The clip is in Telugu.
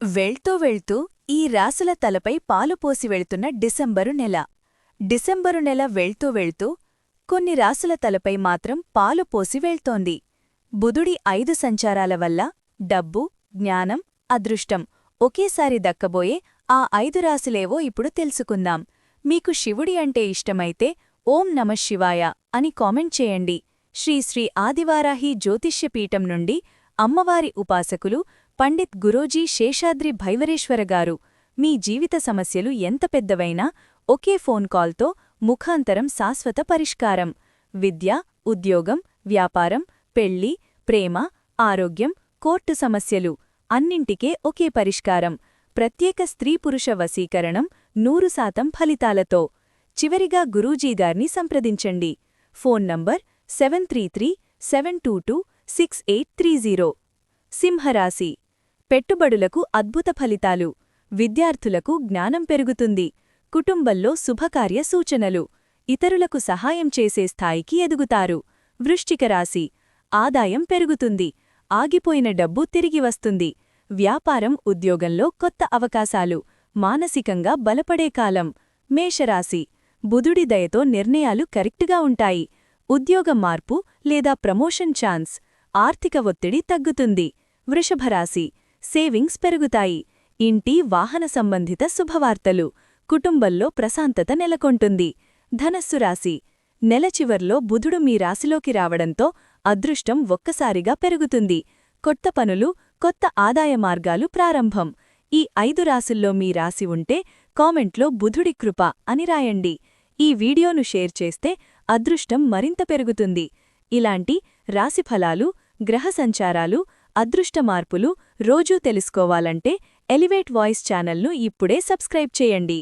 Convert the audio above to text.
వెళ్తూ వెళ్తూ ఈ రాసుల తలపై పాలు పోసి వెళ్తున్న డిసెంబరు నెల. డిసెంబరు నెల వెళ్తూ వెళ్తూ కొన్ని రాసుల తలపై మాత్రం పాలు పోసి వెళ్తోంది. బుధుడి ఐదు సంచారాల వల్ల డబ్బు జ్ఞానం అదృష్టం ఒకేసారి దక్కబోయే ఆ ఐదు రాసులేవో ఇప్పుడు తెలుసుకుందాం. మీకు శివుడి అంటే ఇష్టమైతే ఓం నమశివాయ అని కామెంట్ చేయండి. శ్రీ శ్రీ ఆదివారాహి జ్యోతిష్యపీఠం నుండి అమ్మవారి ఉపాసకులు పండిత్ గురోజీ శేషాద్రి భైవరేశ్వర గారు. మీ జీవిత సమస్యలు ఎంత పెద్దవైనా ఒకే ఫోన్ కాల్తో ముఖాంతరం శాశ్వత పరిష్కారం. విద్య ఉద్యోగం వ్యాపారం పెళ్ళి ప్రేమ ఆరోగ్యం కోర్టు సమస్యలు అన్నింటికే ఒకే పరిష్కారం. ప్రత్యేక స్త్రీపురుష వశీకరణం నూరు శాతం ఫలితాలతో. చివరిగా గురూజీగార్ని సంప్రదించండి. Phone number seven three three seven two two six eight three zero. సింహరాశి. పెట్టుబడులకు అద్భుత ఫలితాలు. విద్యార్థులకు జ్ఞానం పెరుగుతుంది. కుటుంబంలో శుభకార్య సూచనలు. ఇతరులకు సహాయం చేసే స్థాయికి ఎదుగుతారు. వృశ్చిక రాశి. ఆదాయం పెరుగుతుంది. ఆగిపోయిన డబ్బు తిరిగి వస్తుంది. వ్యాపారం ఉద్యోగంలో కొత్త అవకాశాలు. మానసికంగా బలపడే కాలం. మేషరాశి. బుధుడి దయతో నిర్ణయాలు కరెక్టుగా ఉంటాయి. ఉద్యోగ మార్పు లేదా ప్రమోషన్ ఛాన్స్. ఆర్థిక ఒత్తిడి తగ్గుతుంది. వృషభరాశి. సేవింగ్స్ పెరుగుతాయి. ఇంటి వాహన సంబంధిత శుభవార్తలు కుటుంబంలో ప్రశాంతత నెలకొంటుంది. ధనస్సు రాశి. నెల చివర్లో బుధుడు మీ రాశిలోకి రావడంతో అదృష్టం ఒక్కసారిగా పెరుగుతుంది. కొత్త పనులు కొత్త ఆదాయ మార్గాలు ప్రారంభం. ఈ ఐదు రాసుల్లో మీ రాశి ఉంటే కామెంట్లో బుధుడి కృప అని రాయండి. ఈ వీడియోను షేర్ చేస్తే అదృష్టం మరింత పెరుగుతుంది. ఇలాంటి రాశిఫలాలు గ్రహ సంచారాలు అదృష్ట మార్పులు రోజూ తెలుసుకోవాలంటే ఎలివేట్ వాయిస్ ఛానల్ను ఇప్పుడే సబ్స్క్రైబ్ చేయండి.